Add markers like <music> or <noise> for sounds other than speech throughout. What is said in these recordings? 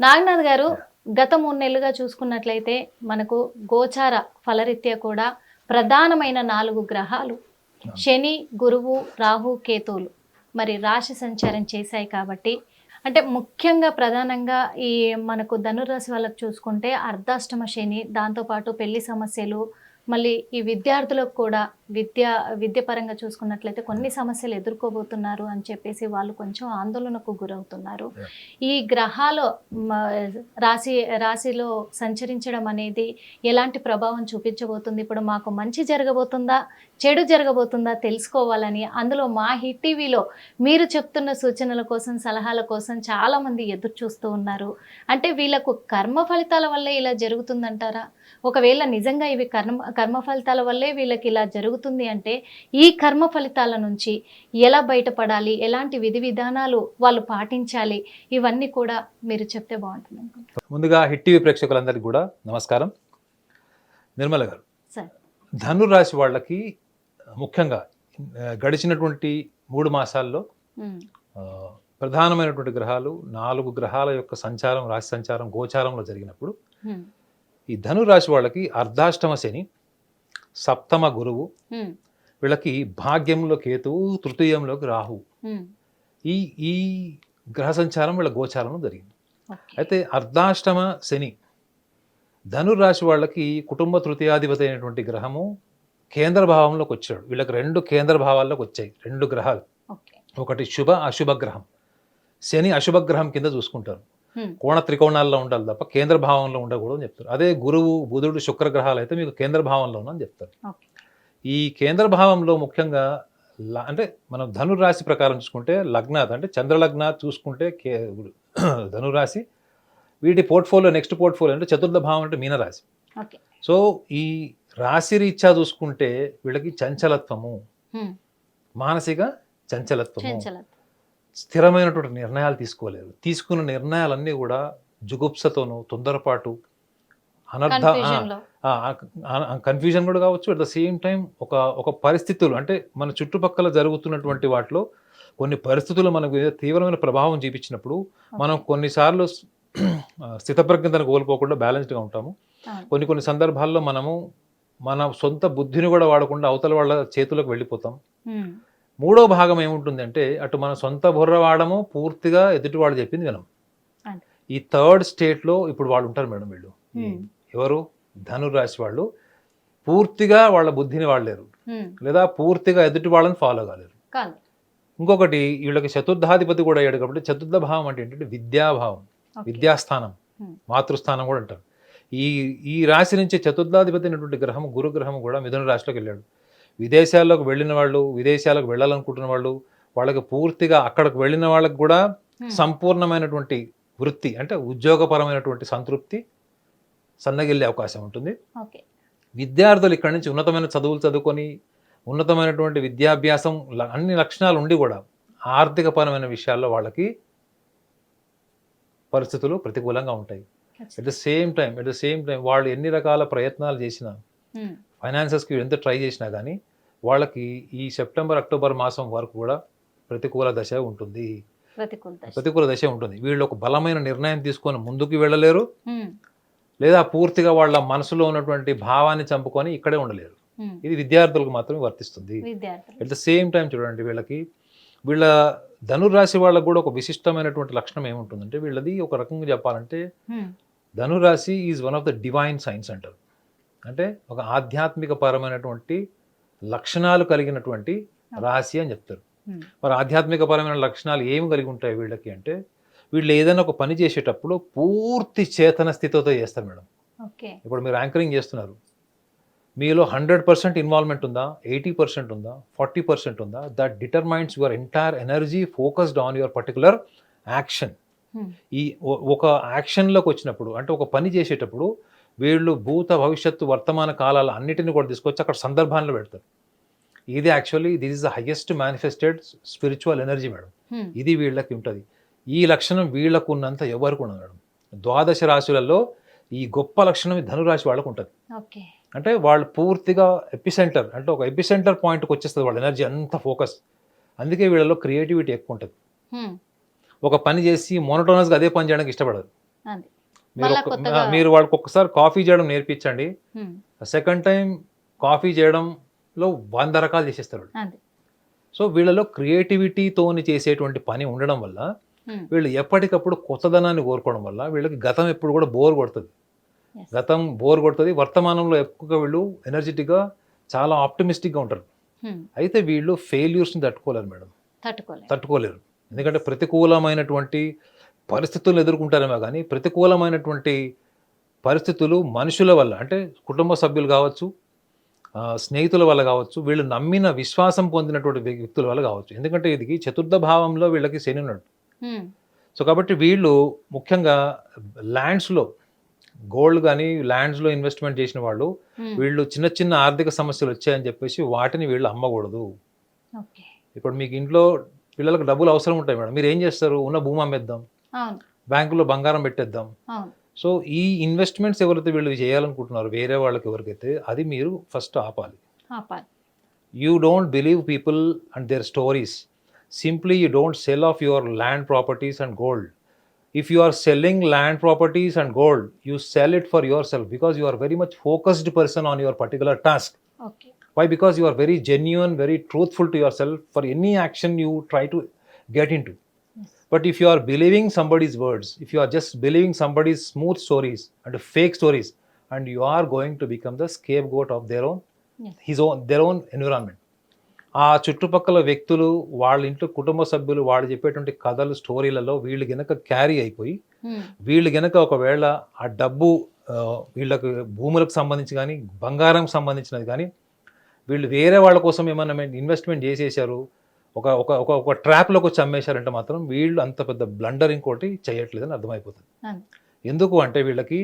నాగనాథ్ గారు గత మూడు నెలలుగా చూసుకున్నట్లయితే మనకు గోచార ఫలరీత్యా కూడా ప్రధానమైన నాలుగు గ్రహాలు. శని గురువు రాహు కేతువులు మరి రాశి సంచారం చేశాయి కాబట్టి అంటే ముఖ్యంగా ప్రధానంగా ఈ మనకు ధనురాశి వాళ్ళకి చూసుకుంటే అర్ధాష్టమ శని దాంతోపాటు పెళ్ళి సమస్యలు మళ్ళీ ఈ విద్యార్థులకు కూడా విద్య విద్య పరంగా చూసుకున్నట్లయితే కొన్ని సమస్యలు ఎదుర్కోబోతున్నారు అని చెప్పేసి వాళ్ళు కొంచెం ఆందోళనకు గురవుతున్నారు. ఈ గ్రహాలు రాశి రాశిలో సంచరించడం అనేది ఎలాంటి ప్రభావం చూపించబోతుంది? ఇప్పుడు మాకు మంచి జరగబోతుందా? చెడు జరగబోతుందా? తెలుసుకోవాలని అందులో మా హిట్ టీవీలో మీరు చెప్తున్న సూచనల కోసం సలహాల కోసం చాలా మంది ఎదురు చూస్తూ ఉన్నారు. అంటే వీళ్ళకు కర్మ ఫలితాల వల్లే ఇలా జరుగుతుందంటారా? ఒకవేళ నిజంగా ఇవి కర్మ కర్మ ఫలితాల వల్లే వీళ్ళకి ఇలా జరుగుతుంది అంటే ఈ కర్మ ఫలితాల నుంచి ఎలా బయటపడాలి ఎలాంటి విధి విధానాలు వాళ్ళు పాటించాలి ఇవన్నీ కూడా మీరు చెప్తే బాగుంటుంది ముందుగా హిట్ టీవీ ప్రేక్షకులందరికీ కూడా నమస్కారం. నిర్మల గారు ధనురాశి వాళ్ళకి ముఖ్యంగా గడిచినటువంటి మూడు మాసాల్లో ప్రధానమైనటువంటి గ్రహాలు నాలుగు గ్రహాల యొక్క సంచారం రాశి సంచారం గోచారంలో జరిగినప్పుడు ఈ ధనురాశి వాళ్ళకి అర్ధాష్టమ శని సప్తమ గురువు. వీళ్ళకి భాగ్యంలో కేతువు తృతీయంలోకి రాహు. ఈ ఈ గ్రహ సంచారం వీళ్ళ గోచారంలో జరిగింది. అయితే అర్ధాష్టమ శని ధనురాశి వాళ్ళకి కుటుంబ తృతీయాధిపతి అయినటువంటి గ్రహము కేంద్ర భావంలోకి వచ్చాడు. వీళ్ళకి రెండు కేంద్ర భావాల్లోకి వచ్చాయి. రెండు గ్రహాలు. ఒకటి శుభ అశుభ గ్రహం. శని అశుభ గ్రహం కింద చూసుకుంటారు. కోణ త్రికోణాల్లో ఉండాలి తప్ప కేంద్ర భావంలో ఉండకూడదు అని చెప్తారు. అదే గురువు బుధుడు శుక్ర గ్రహాలు అయితే మీకు కేంద్ర భావంలో అని చెప్తారు. ఈ కేంద్ర భావంలో ముఖ్యంగా అంటే మనం ధనురాశి ప్రకారం చూసుకుంటే లగ్నాత్ అంటే చంద్రలగ్నాత్ చూసుకుంటే కే <clears throat> ధనురాశి వీటి పోర్ట్ఫోలియో నెక్స్ట్ పోర్ట్ఫోలియో అంటే చతుర్థ భావం అంటే మీనరాశి. సో ఈ రాశి రీత్యా చూసుకుంటే వీళ్ళకి చంచలత్వము. మానసిక చంచలత్వము. చంచలత. స్థిరమైనటువంటి నిర్ణయాలు తీసుకోలేరు తీసుకున్న నిర్ణయాలన్నీ కూడా జుగుప్సతోనూ తొందరపాటు అనర్థ. కన్ఫ్యూజన్ కూడా కావచ్చు. అట్ ద సేమ్ టైం ఒక ఒక పరిస్థితులు అంటే మన చుట్టుపక్కల జరుగుతున్నటువంటి వాటిలో కొన్ని పరిస్థితులు మనకు తీవ్రమైన ప్రభావం చూపించినప్పుడు మనం కొన్నిసార్లు స్థితప్రజ్ఞతను కోల్పోకుండా బ్యాలెన్స్డ్గా ఉంటాము. కొన్ని కొన్ని సందర్భాల్లో మనము మన సొంత బుద్ధిని కూడా వాడకుండా అవతల వాళ్ళ చేతులకు వెళ్ళిపోతాం. మూడో భాగం ఏముంటుంది అంటే మన సొంత బుర్ర వాడము పూర్తిగా ఎదుటి వాళ్ళు చెప్పింది వినం. ఈ థర్డ్ స్టేట్లో ఇప్పుడు వాళ్ళు ఉంటారు మేడం వీళ్ళు. ఎవరు? ధనురాశి వాళ్ళు. పూర్తిగా వాళ్ళ బుద్ధిని వాడలేరు లేదా పూర్తిగా ఎదుటి వాళ్ళని ఫాలో కాలేరు. ఇంకొకటి వీళ్ళకి చతుర్థాధిపతి కూడా అయ్యాడు కాబట్టి చతుర్థ భావం అంటే ఏంటంటే విద్యాభావం. విద్యాస్థానం. మాతృస్థానం కూడా అంటారు. ఈ ఈ రాశి నుంచి చతుర్థాధిపతి అయినటువంటి గ్రహం గురు గ్రహం కూడా మిథున రాశిలోకి వెళ్ళాడు. విదేశాల్లోకి వెళ్ళిన వాళ్ళు విదేశాలకు వెళ్ళాలనుకుంటున్న వాళ్ళు వాళ్ళకి పూర్తిగా అక్కడికి వెళ్ళిన వాళ్ళకి కూడా. సంపూర్ణమైనటువంటి వృత్తి అంటే ఉద్యోగపరమైనటువంటి సంతృప్తి సన్నగిల్లే అవకాశం ఉంటుంది. విద్యార్థులు ఇక్కడి నుంచి ఉన్నతమైన చదువులు చదువుకొని ఉన్నతమైనటువంటి విద్యాభ్యాసం అన్ని లక్షణాలు ఉండి కూడా ఆర్థికపరమైన విషయాల్లో వాళ్ళకి పరిస్థితులు ప్రతికూలంగా ఉంటాయి. At the same time at the same time వాళ్ళు ఎన్ని రకాల ప్రయత్నాలు చేసినా ఫైనాన్సెస్కి ఎంత ట్రై చేసినా కానీ వాళ్ళకి ఈ సెప్టెంబర్ అక్టోబర్ మాసం వరకు కూడా ప్రతికూల దశ ఉంటుంది. ప్రతికూల దశ. ఉంటుంది. వీళ్ళు ఒక బలమైన నిర్ణయం తీసుకొని ముందుకు వెళ్ళలేరు. లేదా పూర్తిగా వాళ్ళ మనసులో ఉన్నటువంటి భావాన్ని చంపుకొని ఇక్కడే ఉండలేరు. ఇది విద్యార్థులకు మాత్రమే వర్తిస్తుంది. ఎట్ ద సేమ్ టైం చూడండి వీళ్ళకి వీళ్ళ ధనురాశి వాళ్ళకు కూడా ఒక విశిష్టమైనటువంటి లక్షణం ఏముంటుందంటే వీళ్ళది ఒక రకంగా చెప్పాలంటే ధనురాశి is one of the divine signs అంటారు. అంటే ఒక ఆధ్యాత్మిక పరమైనటువంటి లక్షణాలు కలిగినటువంటి రాశి అని చెప్తారు. మరి ఆధ్యాత్మిక పరమైన లక్షణాలు ఏమి కలిగి ఉంటాయి వీళ్ళకి అంటే వీళ్ళు ఏదైనా ఒక పని చేసేటప్పుడు పూర్తి చేతన స్థితితో చేస్తారు మేడం. ఇప్పుడు మీరు యాంకరింగ్ చేస్తున్నారు. మీలో హండ్రెడ్ పర్సెంట్ ఇన్వాల్వ్మెంట్ ఉందా? ఎయిటీ పర్సెంట్ ఉందా? ఫార్టీ పర్సెంట్ ఉందా? That determines your entire energy focused on your particular action ఈ ఒక యాక్షన్లోకి వచ్చినప్పుడు అంటే ఒక పని చేసేటప్పుడు వీళ్ళు భూత భవిష్యత్తు వర్తమాన కాలాల అన్నిటిని కూడా తీసుకొచ్చి అక్కడ సందర్భాల్లో పెడతారు. ఇది actually this is the highest manifested spiritual energy madam ఇది వీళ్ళకి ఉంటుంది. ఈ లక్షణం వీళ్ళకు ఉన్నంత ఎవరికి ఉండదు మేడం ద్వాదశ రాశులలో ఈ గొప్ప లక్షణం ధనురాశి వాళ్ళకు ఉంటుంది. అంటే వాళ్ళు పూర్తిగా ఎపిసెంటర్ అంటే ఒక ఎపిసెంటర్ పాయింట్కి వచ్చేస్తుంది వాళ్ళ ఎనర్జీ అంత ఫోకస్ అందుకే వీళ్ళలో క్రియేటివిటీ ఎక్కువ ఉంటుంది. ఉమ్, ఒక పని చేసి మోనోటోనస్గా అదే పని చేయడానికి ఇష్టపడదు మీరు వాళ్ళకి ఒక్కసారి కాఫీ చేయడం నేర్పించండి. సెకండ్ టైం కాఫీ చేయడంలో వంద రకాలు చేసేస్తారు సో వీళ్ళలో క్రియేటివిటీతోని చేసేటువంటి పని ఉండడం వల్ల వీళ్ళు ఎప్పటికప్పుడు కొత్తదనాన్ని కోరుకోవడం వల్ల వీళ్ళకి గతం ఎప్పుడు కూడా బోర్ కొడుతుంది. గతం బోర్ కొడుతుంది. వర్తమానంలో ఎక్కువగా వీళ్ళు ఎనర్జెటిక్గా చాలా ఆప్టిమిస్టిక్గా ఉంటారు. అయితే వీళ్ళు ఫెయిల్యూర్స్ని తట్టుకోలేరు మేడం. తట్టుకోలేరు. ఎందుకంటే ప్రతికూలమైనటువంటి పరిస్థితులను ఎదుర్కొంటారేమో కానీ ప్రతికూలమైనటువంటి పరిస్థితులు మనుషుల వల్ల అంటే కుటుంబ సభ్యులు కావచ్చు స్నేహితుల వల్ల కావచ్చు వీళ్ళు నమ్మిన విశ్వాసం పొందినటువంటి వ్యక్తుల వల్ల కావచ్చు. ఎందుకంటే ఇది చతుర్థ భావంలో వీళ్ళకి శని ఉన్నాడు. సో కాబట్టి వీళ్ళు ముఖ్యంగా ల్యాండ్స్లో గోల్డ్ కానీ ల్యాండ్స్లో ఇన్వెస్ట్మెంట్ చేసిన వాళ్ళు వీళ్ళు చిన్న చిన్న ఆర్థిక సమస్యలు వచ్చాయని చెప్పేసి వాటిని వీళ్ళు అమ్మకూడదు. ఇప్పుడు మీకు ఇంట్లో పిల్లలకు డబ్బులు అవసరం ఉంటాయి మేడం. మీరు ఏం చేస్తారు? ఉన్న భూమి అమ్మేద్దాం. బ్యాంకులో బంగారం పెట్టేద్దాం. సో ఈ ఇన్వెస్ట్మెంట్స్ ఎవరైతే వీళ్ళు చేయాలనుకుంటున్నారో వేరే వాళ్ళకి ఎవరికైతే అది మీరు ఫస్ట్ ఆపాలి. You don't believe people and their stories simply you don't sell off your land properties and gold if you are selling land properties and gold you sell it for yourself because you are very much focused person on your particular task okay Why? Because you are very genuine, very truthful to yourself for any action you try to get into. Yes. But if you are believing somebody's words if you are just believing somebody's smooth stories and fake stories and you are going to become the scapegoat of their own his own their own environment ఆ చుట్టుపక్కల వ్యక్తులు వాళ్ళ ఇంట్లో కుటుంబ సభ్యులు వాళ్ళు చెప్పేటువంటి కథలు స్టోరీలలో వీళ్ళు గనక క్యారీ అయిపోయి hmm. వీళ్ళు గనక ఒకవేళ ఆ డబ్బు వీళ్ళకు భూములకు సంబంధించి కానీ బంగారం సంబంధించినది కానీ వీళ్ళు వేరే వాళ్ళ కోసం ఏమైనా ఇన్వెస్ట్మెంట్ చేసేసారు ఒక ఒక ఒక ఒక ట్రాప్లోకి వచ్చి అమ్మేశారంటే మాత్రం వీళ్ళు అంత పెద్ద బ్లండర్ ఇంకోటి చేయట్లేదని అర్థమైపోతుంది. ఎందుకు అంటే వీళ్ళకి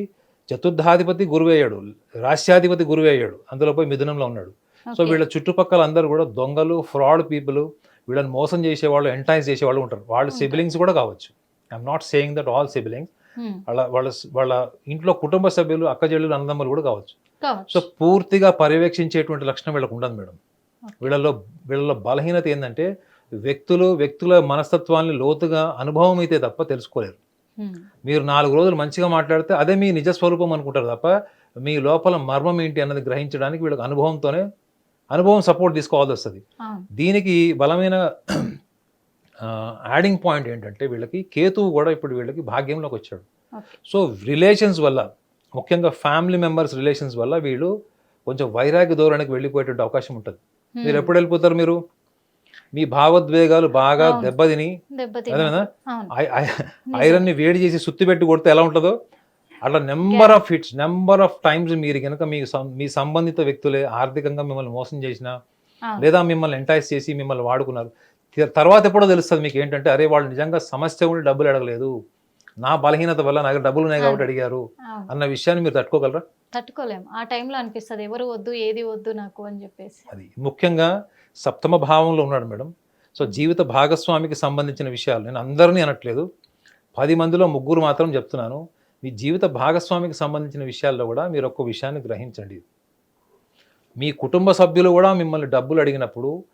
చతుర్థాధిపతి గురువు అయ్యాడు రాష్ట్రాధిపతి గురువు అయ్యాడు అందులో పోయి మిథునంలో ఉన్నాడు సో. వీళ్ళ చుట్టుపక్కల అందరూ కూడా దొంగలు ఫ్రాడ్ పీపుల్ వీళ్ళని మోసం చేసేవాళ్ళు ఎంటైజ్ చేసేవాళ్ళు ఉంటారు వాళ్ళ. సిబ్లింగ్స్ కూడా కావచ్చు I'm not saying that all siblings um, వాళ్ళ వాళ్ళ వాళ్ళ ఇంట్లో కుటుంబ సభ్యులు అక్క చెల్లెలు అన్నదమ్ములు కూడా కావచ్చు సో పూర్తిగా పర్యవేక్షించేటువంటి లక్షణం వీళ్ళకు ఉండదు మేడం. వీళ్ళలో వీళ్ళలో బలహీనత ఏంటంటే వ్యక్తులు వ్యక్తుల మనస్తత్వాన్ని లోతుగా అనుభవం అయితే తప్ప తెలుసుకోలేరు. మీరు నాలుగు రోజులు మంచిగా మాట్లాడితే అదే మీ నిజ స్వరూపం అనుకుంటారు తప్ప మీ లోపల మర్మం ఏంటి అన్నది గ్రహించడానికి వీళ్ళకి అనుభవంతోనే అనుభవం సపోర్ట్ తీసుకోవాల్సి వస్తుంది. దీనికి బలమైన యాడింగ్ పాయింట్ ఏంటంటే వీళ్ళకి కేతువు కూడా ఇప్పుడు వీళ్ళకి భాగ్యంలోకి వచ్చాడు. సో రిలేషన్స్ వల్ల ముఖ్యంగా ఫ్యామిలీ మెంబర్స్ రిలేషన్స్ వల్ల వీళ్ళు కొంచెం వైరాగ్య ధోరణికి వెళ్ళిపోయేటువంటి అవకాశం ఉంటుంది. మీరు ఎప్పుడు వెళ్ళిపోతారు మీరు? మీ భావోద్వేగాలు బాగా. దెబ్బతిని. అదేనా. ఐరన్ని వేడి చేసి సుత్తి పెట్టి కొడితే ఎలా ఉంటుందో? అట్లా number of hits number of times మీరు కనుక మీ మీ సంబంధిత వ్యక్తులే ఆర్థికంగా మిమ్మల్ని మోసం చేసినా. లేదా మిమ్మల్ని ఎంటైజ్ చేసి మిమ్మల్ని వాడుకున్నారు. తర్వాత ఎప్పుడో తెలుస్తుంది మీకు ఏంటంటే అరే వాళ్ళు నిజంగా సమస్య ఉండి డబ్బులు అడగలేదు. నా బలహీనత వల్ల నాకు డబ్బులు ఉన్నాయి కాబట్టి అడిగారు అన్న విషయాన్ని మీరు తట్టుకోగలరా? తట్టుకోలేము ఆ టైంలో అనిపిస్తుంది ఎవరు వద్దు ఏది వద్దు నాకు అని చెప్పేసి. అది ముఖ్యంగా సప్తమ భావంలో ఉన్నాడు మేడం. సో జీవిత భాగస్వామికి సంబంధించిన విషయాలు నేను అందరినీ అనట్లేదు. పది మందిలో ముగ్గురు మాత్రం చెప్తున్నాను. మీ జీవిత భాగస్వామికి సంబంధించిన విషయాల్లో కూడా మీరు ఒక్క విషయాన్ని గ్రహించండి. మీ కుటుంబ సభ్యులు కూడా మిమ్మల్ని డబ్బులు అడిగినప్పుడు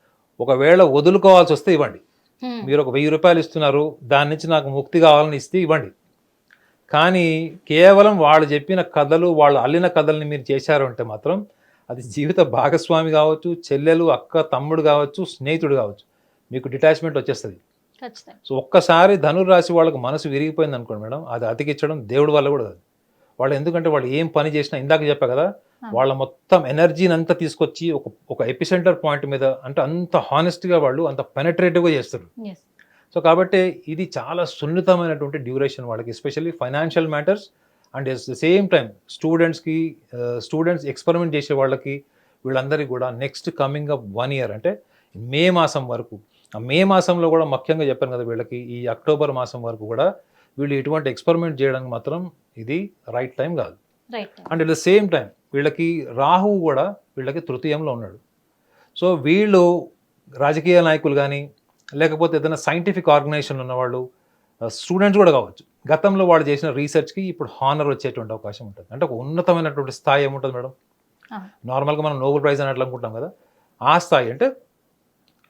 ఒకవేళ వదులుకోవాల్సి వస్తే ఇవ్వండి. మీరు ఒక వెయ్యి రూపాయలు ఇస్తున్నారు దాని నుంచి నాకు ముక్తి కావాలని ఇస్తే ఇవ్వండి. కానీ కేవలం వాళ్ళు చెప్పిన కథలు వాళ్ళు అల్లిన కథల్ని మీరు చేశారు అంటే మాత్రం అది జీవిత భాగస్వామి కావచ్చు చెల్లెలు అక్క తమ్ముడు కావచ్చు స్నేహితుడు కావచ్చు. మీకు డిటాచ్మెంట్ వచ్చేస్తుంది. సో ఒక్కసారి ధనుర్రాశి వాళ్ళకి మనసు విరిగిపోయింది అనుకోండి మేడం అది అతికిచ్చడం దేవుడి వల్ల కూడా కాదు. వాళ్ళు ఎందుకంటే వాళ్ళు ఏం పని చేసినా ఇందాక చెప్పా కదా వాళ్ళ మొత్తం ఎనర్జీని అంతా తీసుకొచ్చి ఒక ఒక ఎపిసెంటర్ పాయింట్ మీద అంటే అంత హానెస్ట్గా వాళ్ళు అంత పెనట్రేటివ్గా చేస్తారు. సో కాబట్టి ఇది చాలా సున్నితమైనటువంటి డ్యూరేషన్ వాళ్ళకి especially financial matters and as the same time స్టూడెంట్స్కి స్టూడెంట్స్ ఎక్స్పెరిమెంట్ చేసే వాళ్ళకి వీళ్ళందరికీ కూడా next coming up one year అంటే మే మాసం వరకు. ఆ మే మాసంలో కూడా ముఖ్యంగా చెప్పాను కదా వీళ్ళకి ఈ అక్టోబర్ మాసం వరకు కూడా వీళ్ళు ఎటువంటి ఎక్స్పెరిమెంట్ చేయడానికి మాత్రం ఇది రైట్ టైం కాదు. And at the same time వీళ్ళకి రాహువు కూడా వీళ్ళకి తృతీయంలో ఉన్నాడు. సో వీళ్ళు రాజకీయ నాయకులు కానీ లేకపోతే ఏదైనా సైంటిఫిక్ ఆర్గనైజేషన్ ఉన్నవాళ్ళు స్టూడెంట్స్ కూడా కావచ్చు. గతంలో వాళ్ళు చేసిన రీసెర్చ్కి ఇప్పుడు హానర్ వచ్చేటువంటి అవకాశం ఉంటుంది. అంటే ఒక ఉన్నతమైనటువంటి స్థాయి ఏముంటుంది మేడం. నార్మల్గా మనం నోబెల్ ప్రైజ్ అని అట్లా అనుకుంటాం కదా? ఆ స్థాయి అంటే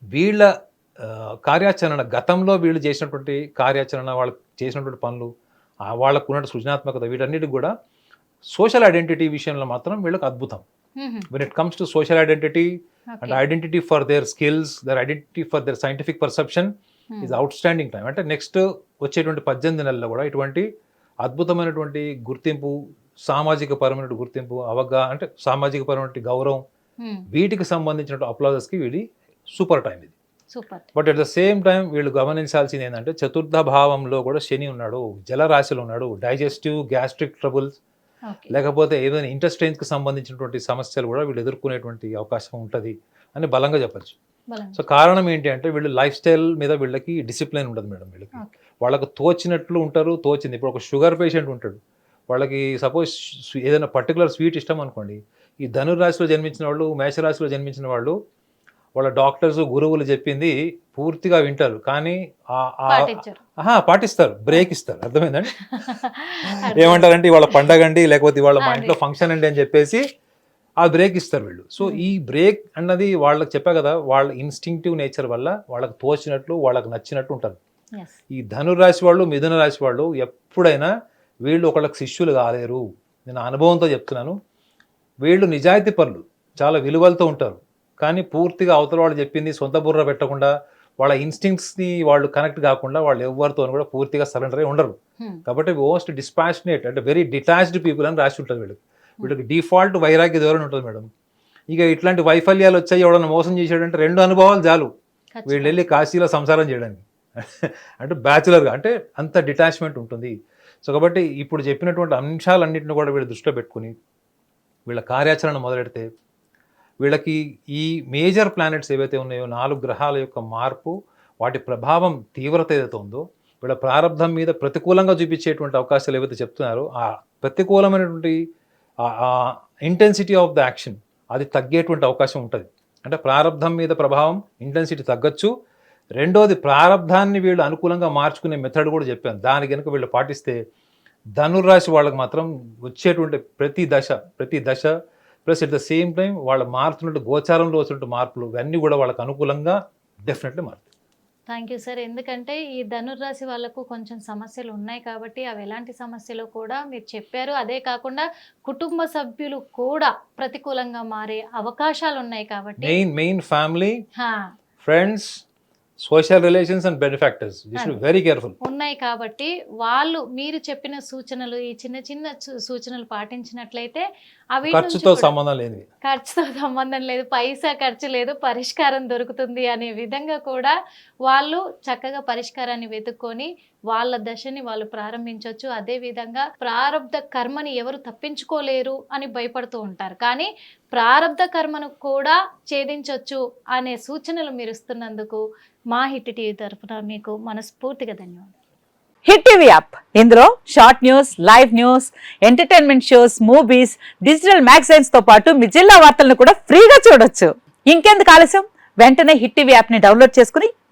వీళ్ళ కార్యాచరణ గతంలో వీళ్ళు చేసినటువంటి కార్యాచరణ వాళ్ళు చేసినటువంటి పనులు వాళ్ళకు సృజనాత్మకత వీటన్నిటికి కూడా సోషల్ ఐడెంటిటీ విషయంలో మాత్రం వీళ్ళకి అద్భుతం. When it comes to social identity and. Identity for their skills their identity for their scientific perception. Is outstanding time అంటే నెక్స్ట్ వచ్చేటువంటి పద్దెనిమిది నెలల్లో కూడా ఇటువంటి అద్భుతమైనటువంటి గుర్తింపు సామాజిక పరమైన గుర్తింపు అవగాహన అంటే సామాజిక పరమైన గౌరవం. వీటికి సంబంధించిన అప్లాజెస్కి వీడి సూపర్ టైం ఇది super but at the same time వీళ్ళు గమనించాల్సింది ఏంటంటే చతుర్థ భావంలో కూడా శని ఉన్నాడు జలరాశిలో ఉన్నాడు డైజెస్టివ్ గ్యాస్ట్రిక్ ట్రబుల్స్ లేకపోతే ఏదైనా ఇంటెస్టైన్స్కి సంబంధించినటువంటి సమస్యలు కూడా వీళ్ళు ఎదుర్కొనేటువంటి అవకాశం ఉంటుంది అని బలంగా చెప్పచ్చు. సో కారణం ఏంటి అంటే వీళ్ళు లైఫ్ స్టైల్ మీద వీళ్ళకి డిసిప్లిన్ ఉండదు మేడం వీళ్ళకి. వాళ్ళకు తోచినట్లు ఉంటారు తోచింది. ఇప్పుడు ఒక షుగర్ పేషెంట్ ఉంటాడు. వాళ్ళకి సపోజ్ ఏదైనా పర్టికులర్ స్వీట్ ఇష్టం అనుకోండి. ఈ ధనురాశిలో జన్మించిన వాళ్ళు మేషరాశిలో జన్మించిన వాళ్ళు వాళ్ళ డాక్టర్స్ గురువులు చెప్పింది పూర్తిగా వింటారు. కానీ పాటిస్తారు. బ్రేక్ ఇస్తారు. అర్థమైందండి? ఏమంటారంటే ఇవాళ పండగ అండి లేకపోతే ఇవాళ మా. ఇంట్లో ఫంక్షన్ అండి అని చెప్పేసి ఆ బ్రేక్ ఇస్తారు వీళ్ళు. సో. ఈ బ్రేక్ అన్నది వాళ్ళకి చెప్పా కదా వాళ్ళ ఇన్స్టింక్టివ్ నేచర్ వల్ల వాళ్ళకి తోచినట్లు వాళ్ళకి నచ్చినట్టు ఉంటారు. ఈ ధనురాశి వాళ్ళు మిథున రాశి వాళ్ళు ఎప్పుడైనా వీళ్ళు ఒకళ్ళకి శిష్యులు కాలేరు. నేను అనుభవంతో చెప్తున్నాను. వీళ్ళు నిజాయితీ పనులు చాలా విలువలతో ఉంటారు. కానీ పూర్తిగా అవతల వాళ్ళు చెప్పింది సొంత బుర్ర పెట్టకుండా వాళ్ళ ఇన్స్టింక్ట్స్ని వాళ్ళు కనెక్ట్ కాకుండా వాళ్ళు ఎవరితో కూడా పూర్తిగా సరెండర్ అయి ఉండరు. Hmm. కాబట్టి మోస్ట్ డిస్పాషనేట్ అంటే వెరీ డిటాచ్డ్ పీపుల్ అని రాసి ఉంటుంది వీళ్ళకి. వీళ్ళకి డిఫాల్ట్ వైరాగ్య ధోరణి ఉంటుంది మేడం. ఇక ఇట్లాంటి వైఫల్యాలు వచ్చాయి ఎవడన్నా మోసం చేశాడంటే రెండు అనుభవాలు చాలు. వీళ్ళు. వెళ్ళి కాశీలో సంసారం చేయడానికి. <laughs> అంటే బ్యాచులర్గా అంటే అంత డిటాచ్మెంట్ ఉంటుంది. సో కాబట్టి ఇప్పుడు చెప్పినటువంటి అంశాలన్నింటిని కూడా వీళ్ళు దృష్టిలో పెట్టుకుని వీళ్ళ కార్యాచరణ మొదలెడితే వీళ్ళకి ఈ మేజర్ ప్లానెట్స్ ఏవైతే ఉన్నాయో నాలుగు గ్రహాల యొక్క మార్పు వాటి ప్రభావం తీవ్రత ఏదైతే ఉందో వీళ్ళ ప్రారంభం మీద ప్రతికూలంగా చూపించేటువంటి అవకాశాలు ఏవైతే చెప్తున్నారో ఆ ప్రతికూలమైనటువంటి ఇంటెన్సిటీ ఆఫ్ ద యాక్షన్ అది తగ్గేటువంటి అవకాశం ఉంటుంది. అంటే ప్రారంధం మీద ప్రభావం ఇంటెన్సిటీ తగ్గచ్చు. రెండోది ప్రారంధాన్ని వీళ్ళు అనుకూలంగా మార్చుకునే మెథడ్ కూడా చెప్పాను. దాని కనుక వీళ్ళు పాటిస్తే ధనుర్రాశి వాళ్ళకి మాత్రం వచ్చేటువంటి ప్రతి దశ ప్రతి దశ plus at the same time వాళ్ళ మారుతున్నట్టు గోచారంలో వచ్చినట్టు మార్పులు ఇవన్నీ కూడా వాళ్ళకి అనుకూలంగా డెఫినెట్లీ మారుతాయి. Thank you sir. ఎందుకంటే ఈ ధనుర్రాశి వాళ్ళకు కొంచెం సమస్యలు ఉన్నాయి కాబట్టి అవి ఎలాంటి సమస్యలు కూడా మీరు చెప్పారు. అదే కాకుండా కుటుంబ సభ్యులు కూడా ప్రతికూలంగా మారే అవకాశాలు ఉన్నాయి కాబట్టి main main family friends social relations and benefactors. Very careful ఉన్నాయి కాబట్టి వాళ్ళు మీరు చెప్పిన సూచనలు ఈ చిన్న చిన్న సూచనలు పాటించినట్లయితే అవి ఖర్చుతో సంబంధం లేనివి. ఖర్చుతో సంబంధం లేదు పైసా ఖర్చు లేదు పరిష్కారం దొరుకుతుంది అనే విధంగా కూడా వాళ్ళు చక్కగా పరిష్కారాన్ని వెతుక్కొని వాళ్ళ దశని వాళ్ళు ప్రారంభించవచ్చు అదేవిధంగా ప్రారంధ కర్మని ఎవరు తప్పించుకోలేరు అని భయపడుతూ ఉంటారు. కానీ ప్రారంధ కర్మను కూడా ఛేదించవచ్చు అనే సూచనలు మీరు ఇస్తున్నందుకు మా హిట్ టీవీ తరఫున మీకు మనస్ఫూర్తిగా ధన్యవాదాలు. Hit TV app. ఇందులో short news live news entertainment shows movies digital మ్యాగజైన్స్తో పాటు మీ జిల్లా వార్తలను కూడా ఫ్రీగా చూడొచ్చు. ఇంకెందుకు ఆలస్యం? వెంటనే హిట్ టీవీ యాప్ని డౌన్లోడ్ చేసుకుని